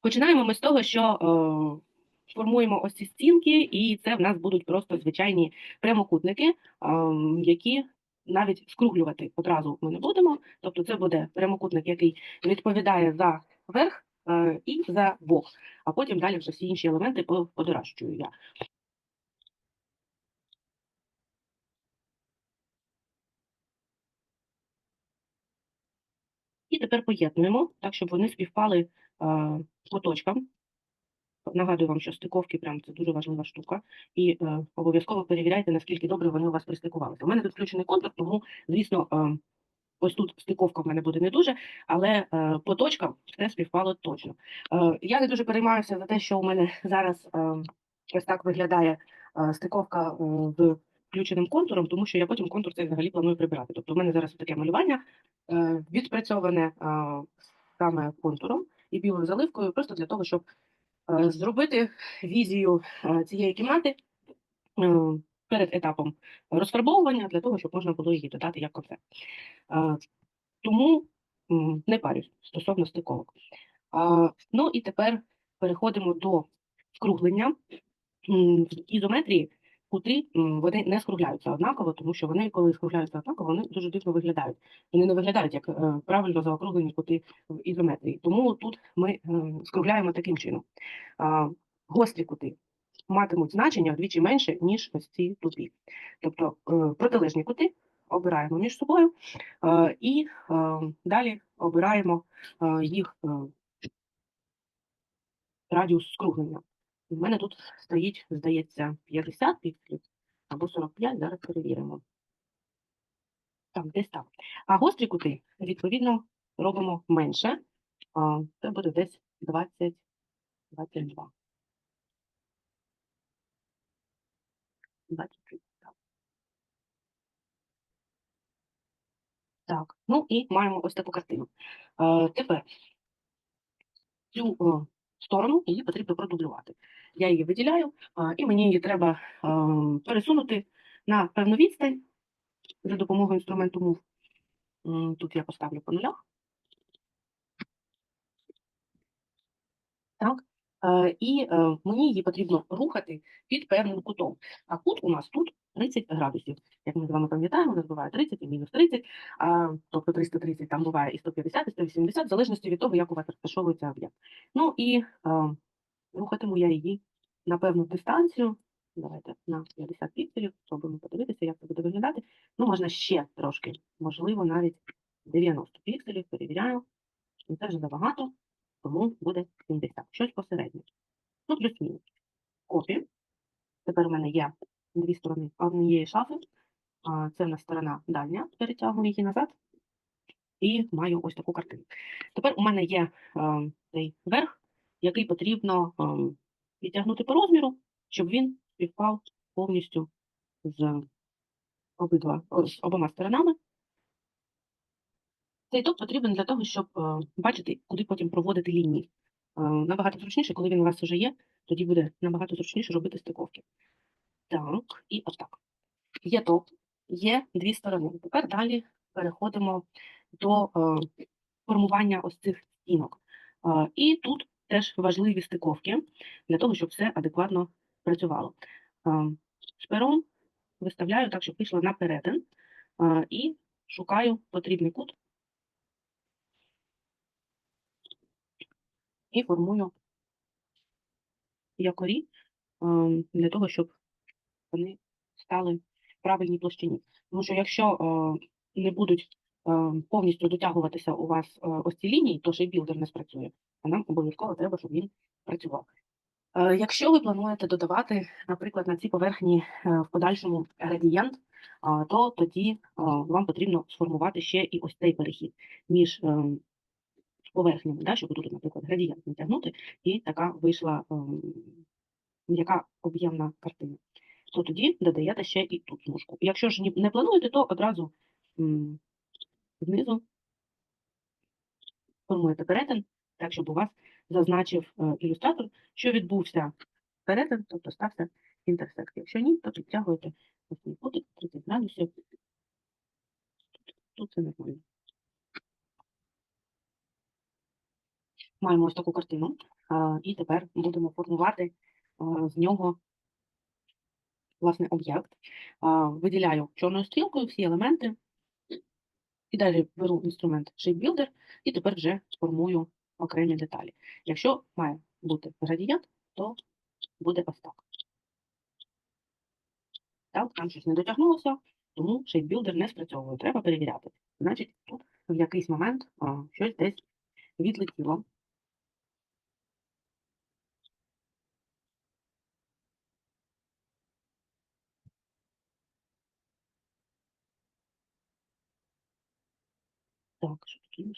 Починаємо ми з того, що е, формуємо ось ці стінки, і це в нас будуть просто звичайні прямокутники, е, які навіть скруглювати одразу ми не будемо. Тобто це буде прямокутник, який відповідає за верх е, і за бок, а потім далі вже всі інші елементи подорожчую я. І тепер поєднуємо, так, щоб вони співпали е, по точкам. Нагадую вам, що стиковки прям це дуже важлива штука. І е, обов'язково перевіряйте, наскільки добре вони у вас пристикувалися. У мене тут включений контур, тому, звісно, е, ось тут стиковка в мене буде не дуже, але е, по точкам все співпало точно. Е, я не дуже переймаюся за те, що у мене зараз е, ось так виглядає е, стиковка е, з включеним контуром, тому що я потім контур цей взагалі планую прибирати. Тобто, у мене зараз таке малювання е, відпрацьоване е, саме контуром і білою заливкою, просто для того, щоб е, зробити візію е, цієї кімнати е, перед етапом розфарбовування, для того, щоб можна було її додати як концепт. Тому не парюсь стосовно стиковок. Ну і тепер переходимо до скруглення. Ізометрії кути вони не скругляються однаково, тому що вони, коли скругляються однаково, вони дуже дивно виглядають. Вони не виглядають як е, правильно заокруглені кути в ізометрії. Тому тут ми е, скругляємо таким чином. Гострі кути матимуть значення вдвічі менше, ніж ось ці тупі. Тобто е, протилежні кути обираємо між собою і далі обираємо їх радіус скруглення. У мене тут стоїть, здається, 50 пікселів або 45, зараз перевіримо. Так, десь так. А гострі кути, відповідно, робимо менше. Це буде десь 20, 22. 23, так. Так, ну і маємо ось таку картину. Е, тепер цю е, сторону її потрібно продублювати. Я її виділяю, і мені її треба пересунути на певну відстань за допомогою інструменту Move. Тут я поставлю по нулях. Так? Е, І е, мені її потрібно рухати під певним кутом. А кут у нас тут 30 градусів. Як ми з вами пам'ятаємо, у нас буває 30 і мінус 30, а, тобто 330 там буває і 150, і 180, в залежності від того, як у вас розташовується об'єкт. Ну і е, рухатиму я її на певну дистанцію. Давайте на 50 пікселів, спробуємо подивитися, як це буде виглядати. Ну, можна ще трошки, можливо, навіть 90 пікселів, перевіряю. Це вже забагато тому буде 70. Щось посередньо. Ну, плюс-мінус. Копі. Тепер у мене є дві сторони однієї шафи. Це в нас сторона дальня, перетягую її назад. І маю ось таку картину. Тепер у мене є е, цей верх, який потрібно е, відтягнути по розміру, щоб він співпав повністю з обидва з обома сторонами. Цей топ потрібен для того, щоб е, бачити, куди потім проводити лінії. Е, Набагато зручніше, коли він у вас вже є, тоді буде набагато зручніше робити стиковки. Так, і отак. Є топ, є дві сторони. Тепер далі переходимо до е, формування ось цих стінок. І тут теж важливі стиковки для того, щоб все адекватно працювало. Е, Шпером виставляю так, щоб вийшло на перетин, е, і шукаю потрібний кут і формую якорі ем, для того, щоб вони стали в правильній площині. Тому що якщо е, не будуть е, повністю дотягуватися у вас е, ось ці лінії, то білдер не спрацює, а нам обов'язково треба, щоб він працював. Е, Якщо ви плануєте додавати, наприклад, на цій поверхні е, в подальшому градієнт, то тоді вам потрібно сформувати ще і ось цей перехід між поверхнями, щоб тут, наприклад, градієнт натягнути, і така вийшла м'яка об'ємна картина. То тоді додаєте ще і тут смужку. Якщо ж не плануєте, то одразу знизу формуєте перетин, так, щоб у вас зазначив е, ілюстратор, що відбувся перетин, тобто стався інтерсект. Якщо ні, то підтягуєте ось кутик 30 градусів. Тут, тут це нормально. маємо ось таку картину, і тепер будемо формувати з нього власне об'єкт. Виділяю чорною стрілкою всі елементи, і далі беру інструмент ShapeBuilder і тепер вже формую окремі деталі. Якщо має бути градієнт, то буде ось так. Так, там щось не дотягнулося, тому ShapeBuilder не спрацьовує. Треба перевіряти. Значить, тут в якийсь момент а, щось десь відлетіло. Так, що тут у?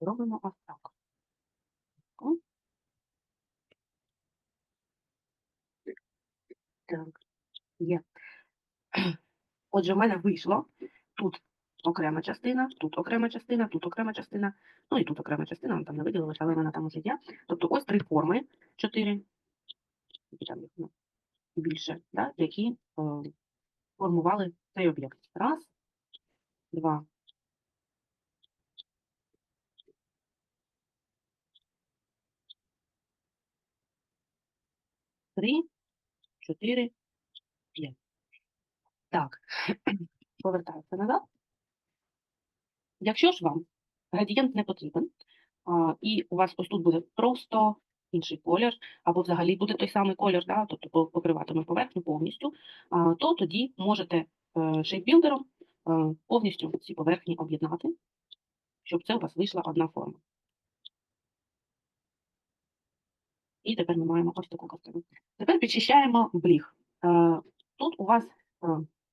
Робимо ось так. Так, є. Отже, в мене вийшло тут окрема частина, тут окрема частина, тут окрема частина, ну і тут окрема частина, вона там не виділилася, але вона там уже є. Тобто ось три форми, чотири, більше, да, які е, формували цей об'єкт. Раз, два, три, чотири, п'ять. Так, повертаюся назад. Якщо ж вам градієнт не потрібен, і у вас ось тут буде просто інший колір, або взагалі буде той самий колір, да, тобто покриватиме поверхню повністю, то тоді можете е, шейпбілдером е, повністю ці поверхні об'єднати, щоб це у вас вийшла одна форма. І тепер ми маємо ось таку картину. Тепер підчищаємо бліг. Е, Тут у вас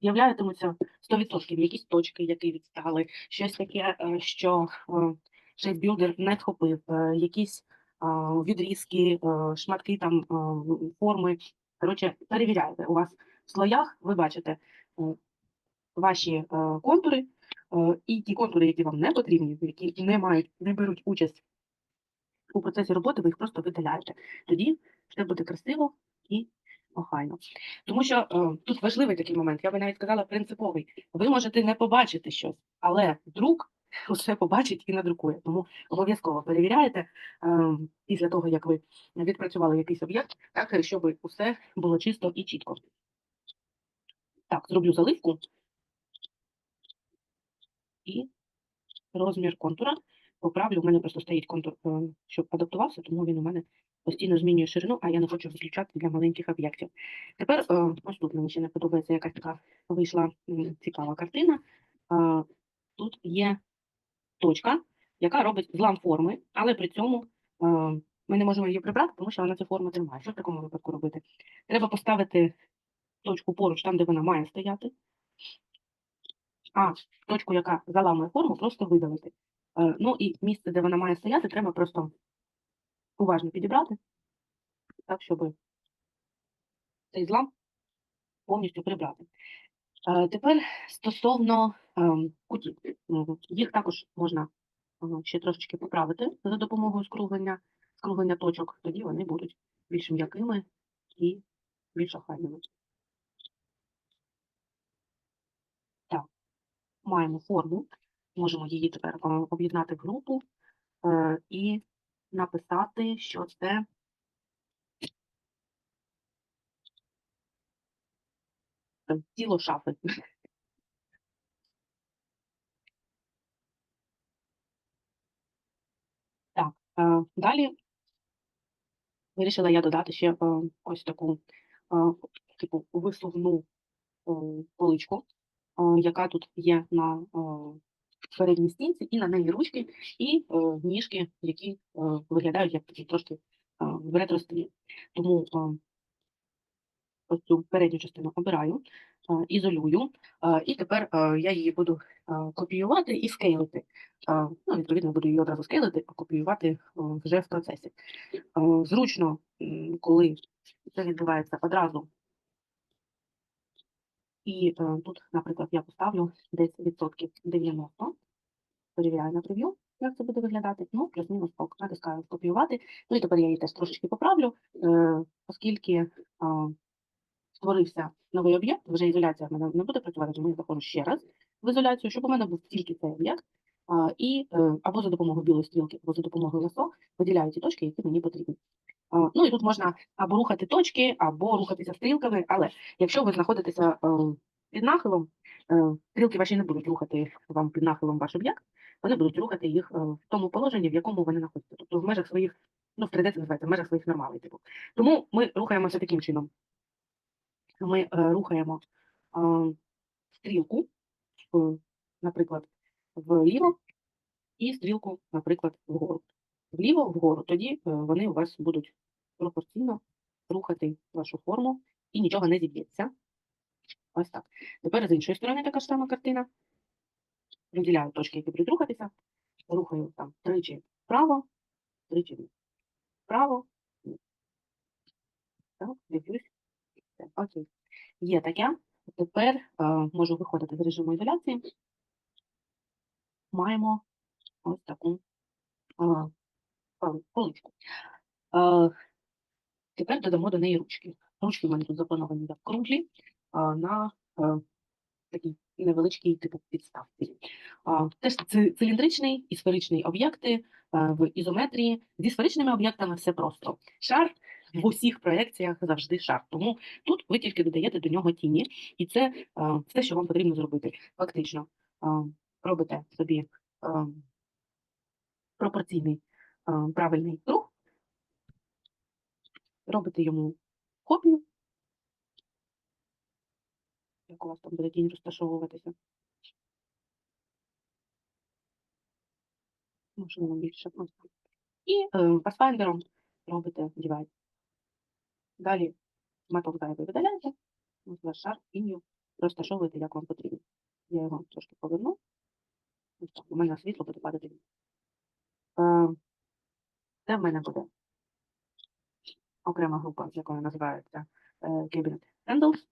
з'являтимуться 100% якісь точки, які відстали, щось таке, що шейпбілдер не схопив, якісь відрізки, е, шматки там е, форми. Коротше, перевіряйте. У вас в слоях ви бачите е, ваші контури, і ті контури, які вам не потрібні, які не мають, не беруть участь у процесі роботи, ви їх просто видаляєте. Тоді все буде красиво і охайно. Тому що е, тут важливий такий момент, я би навіть сказала принциповий. Ви можете не побачити щось, але друк усе побачить і надрукує. Тому обов'язково перевіряєте е, після того, як ви відпрацювали якийсь об'єкт, так, щоб усе було чисто і чітко. Так, зроблю заливку і розмір контура поправлю. У мене просто стоїть контур, е, щоб адаптувався, тому він у мене постійно змінює ширину, а я не хочу виключати для маленьких об'єктів. Тепер е, ось тут мені ще не подобається якась така вийшла цікава картина. Е, Тут є точка, яка робить злам форми, але при цьому е, ми не можемо її прибрати, тому що вона цю форму тримає. Що в такому випадку робити? Треба поставити точку поруч там, де вона має стояти, а точку, яка заламує форму, просто видалити. Е, Ну і місце, де вона має стояти, треба просто уважно підібрати, так, щоб цей злам повністю прибрати. Тепер стосовно кутів. Їх також можна ще трошечки поправити за допомогою скруглення, скруглення точок, тоді вони будуть більш м'якими і більш охайними. Так, маємо форму, можемо її тепер об'єднати в групу е, і написати, що це е, тіло шафи. Так, е, далі вирішила я додати ще е, ось таку е, типу висувну поличку, яка тут є на передній стінці, і на неї ручки, і е, ніжки, які е, виглядають як такі трошки е, в ретро-стилі. Тому ось цю передню частину обираю, е, ізолюю, е, і тепер е, я її буду копіювати і скейлити. Ну, відповідно, буду її одразу скейлити, а копіювати вже в процесі. Зручно, коли це відбувається одразу. І тут, наприклад, я поставлю десь відсотків 90. Перевіряю на прев'ю, як це буде виглядати. Ну, плюс-мінус ок, натискаю копіювати. Ну і тепер я її теж трошечки поправлю, оскільки створився новий об'єкт, вже ізоляція в мене не буде працювати, тому я заходжу ще раз в ізоляцію, щоб у мене був тільки цей об'єкт. І е, або за допомогою білої стрілки, або за допомогою ласо виділяю ті точки, які мені потрібні. Ну і тут можна або рухати точки, або рухатися стрілками, але якщо ви знаходитеся е, під нахилом, е, стрілки ваші не будуть рухати вам під нахилом ваш об'єкт, вони будуть рухати їх в тому положенні, в якому вони знаходяться, тобто в межах своїх, ну в 3D це називається, в межах своїх нормалей. Типу. Тому ми рухаємося таким чином. Ми рухаємо стрілку, наприклад, вліво, і стрілку, наприклад, вгору. Вліво, вгору, тоді е, вони у вас будуть пропорційно рухати вашу форму і нічого не зіб'ється. Ось так. Тепер з іншої сторони така ж сама картина. Виділяю точки, які будуть рухатися. Рухаю там тричі вправо, тричі вправо. Так, дивлюсь. Все, Окей. Є таке. Тепер е, можу виходити з режиму ізоляції. Маємо ось таку е, поличку. Е, тепер додамо до неї ручки. Ручки в мене тут заплановані як круглі е, на е, такій невеличкій типу підставці. А, Теж циліндричний і сферичний об'єкти е, в ізометрії. Зі сферичними об'єктами все просто. Шар в усіх проекціях завжди шар. Тому тут ви тільки додаєте до нього тіні, і це е, все, що вам потрібно зробити. Фактично е, робите собі е, пропорційний правильний рух, робите йому копію, як у вас там буде тінь розташовуватися. Можливо, більше. Так. І е, пасфайндером робите дівайс. Далі маток зайвий видаляєте, ось ваш шар тінню розташовуєте, як вам потрібно. Я його трошки поверну. У мене світло буде падати. Це в мене буде окрема група, якою називається Cabinet Handles.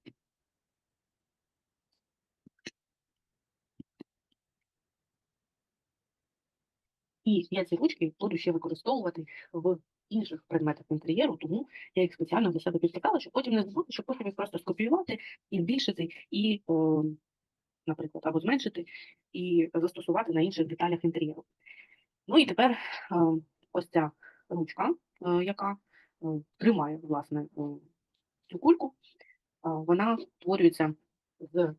І я ці ручки буду ще використовувати в інших предметах інтер'єру, тому я їх спеціально для себе підтикала, щоб потім не забути, щоб потім їх просто скопіювати і збільшити, і, е, наприклад, або зменшити, і застосувати на інших деталях інтер'єру. Ну і тепер е, ось ця ручка, е, яка е, тримає власне е, цю кульку, е, вона створюється з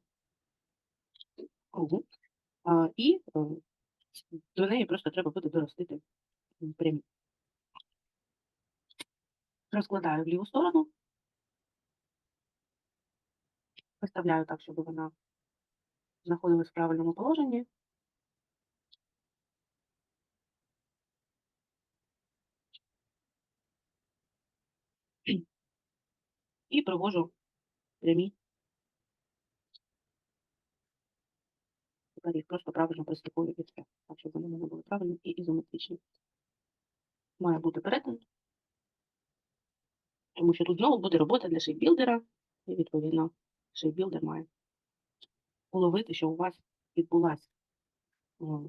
кругу, і до неї просто треба буде доростити прямі. Розкладаю в ліву сторону, виставляю так, щоб вона знаходилась в правильному положенні. І провожу прямі. Тепер їх просто правильно пристикую від себе, так, щоб вони були правильні і ізометричні. Має бути перетин, тому що тут знову буде робота для шейпбілдера, і відповідно шейпбілдер має уловити, що у вас відбулася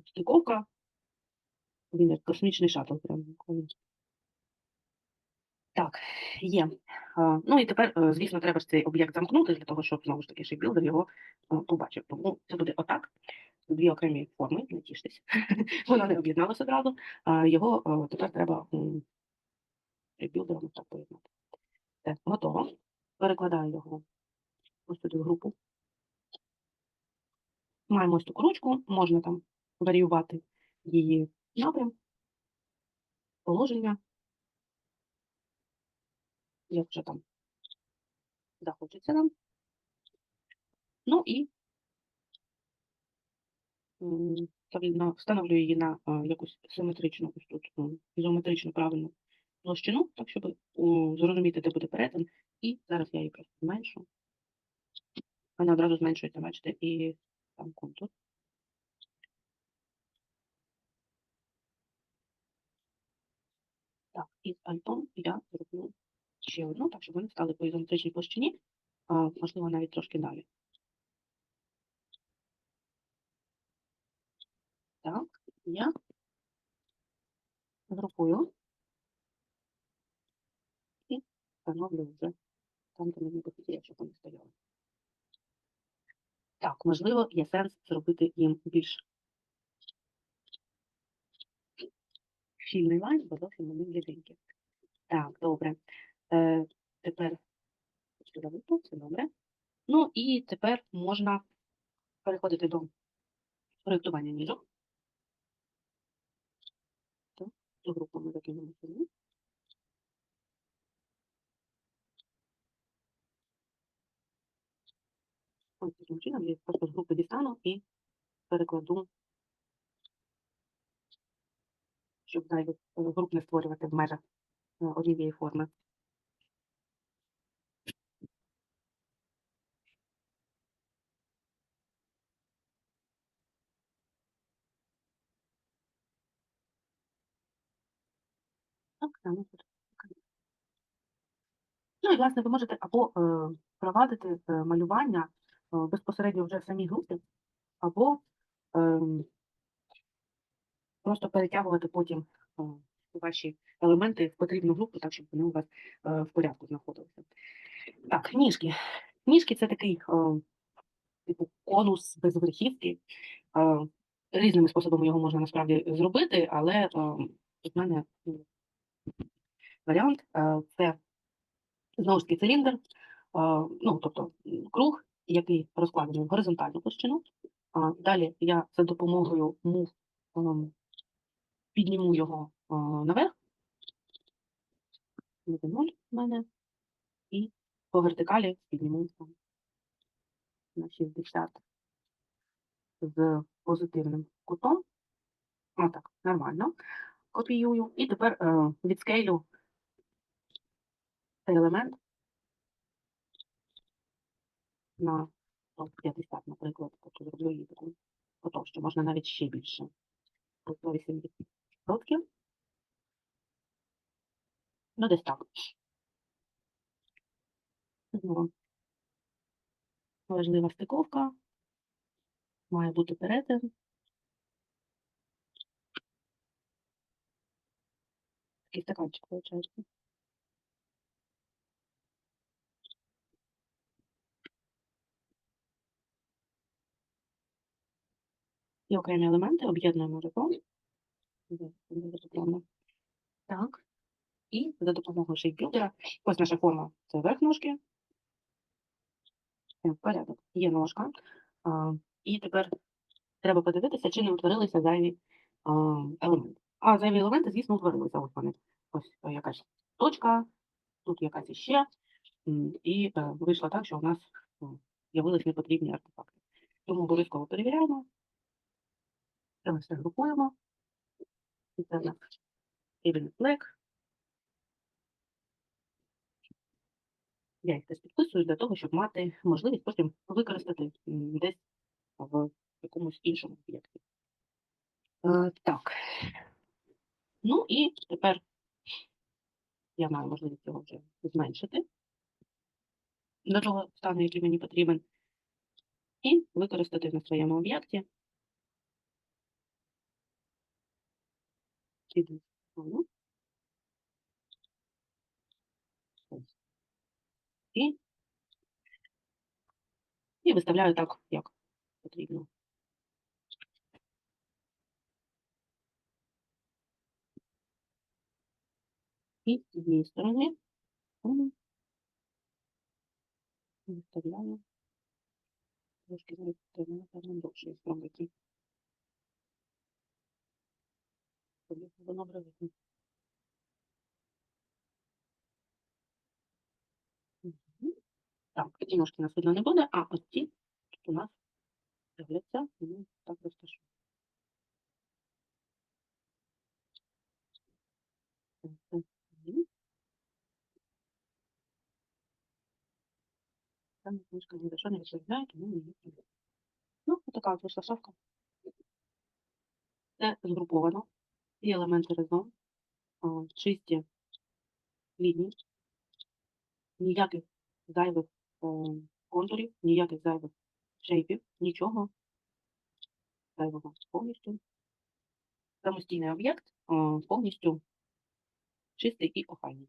стиковка. Він як космічний шаттл прямо. Так, є. Ну і тепер, е, звісно, треба ж цей об'єкт замкнути для того, щоб знову ж таки шейпбілдер його е, побачив. Тому це буде отак. Дві окремі форми, не тіштесь. Воно не об'єдналося одразу. Його тепер треба м, шейпбілдером ось так поєднати. Готово. Перекладаю його ось сюди в групу. Маємо ось таку ручку, можна там варіювати її напрям, положення. Як вже там захочеться нам. Ну і м, ставлю- встановлю її на якусь симетричну, ось тут ізометричну правильну площину, так щоб зрозуміти, де буде перетин. І зараз я її просто зменшу. Вона одразу зменшується, бачите, і там контур. Так, і з альтом я зроблю ще одну, так щоб вони стали по ізометричній площині, можливо, навіть трошки далі. Так, я групую і встановлю вже там, де мені хотілося, щоб вони стояли. Так, можливо, є сенс зробити їм більш щільний лайн, бо зовсім вони бліденькі. Так, добре. Е, тепер сюди випав, це добре. Ну і тепер можна переходити до проєктування ніжок. Так, цю групу ми закинемо сюди. Ось таким чином я просто з групи дістану і перекладу, щоб зайвих е, груп не створювати в межах е, однієї форми. Ну і, власне, ви можете або е, провадити е, малювання е, безпосередньо вже в самій групі, або ем, просто перетягувати потім ваші елементи в потрібну групу, так, щоб вони у вас в порядку знаходилися. Так, ніжки. Ніжки це такий типу конус без верхівки. Різними способами його можна насправді зробити, але в мене м, варіант е, це знову ж таки циліндр, е, ну, тобто круг, який розкладений в горизонтальну площину. Далі я за допомогою мув підніму його е, наверх, 0 в мене, і по вертикалі підніму на 60 з позитивним кутом. Отак, нормально. Копіюю. І тепер е, відскейлю цей елемент на ну, 50, наприклад, тобто зроблю її таку потовщу, можна навіть ще більше. Тобто 80 років. Ну, десь так. Знову важлива стиковка. Має бути перетин. Такий стаканчик, виходить. І окремі елементи об'єднуємо разом. Так. І за допомогою шейпбілдера. Ось наша форма це верх ножки. Все, порядок. Є ножка. А, і тепер треба подивитися, чи не утворилися зайві елементи. А зайві елементи, звісно, утворилися. Ось вони. Ось е, якась точка, тут якась іще. І е, вийшло так, що у нас ну, з'явились непотрібні артефакти. Тому обов'язково перевіряємо. Це ми все групуємо. І це в нас Even Flag. Я їх теж підписую для того, щоб мати можливість потім використати десь в якомусь іншому об'єкті. Е, Так. Ну і тепер я маю можливість його вже зменшити до того стану, який мені потрібен, і використати на своєму об'єкті. І, і виставляю так, як потрібно. І з однієї сторони м, виставляю трошки треба, напевно, довше зробити. Видно. Мгм. Так, ці ножки у нас видно не а от ці тут у нас з'являться, і ми так розташуємо. Там книжка ні за що не відповідає, тому ми її приберемо. Ну, отака от вийшла шафка. Це згруповано. Ці елементи разом. Чисті лінії. Ніяких зайвих е, контурів, ніяких зайвих шейпів, нічого зайвого повністю. Самостійний об'єкт повністю чистий і охайний.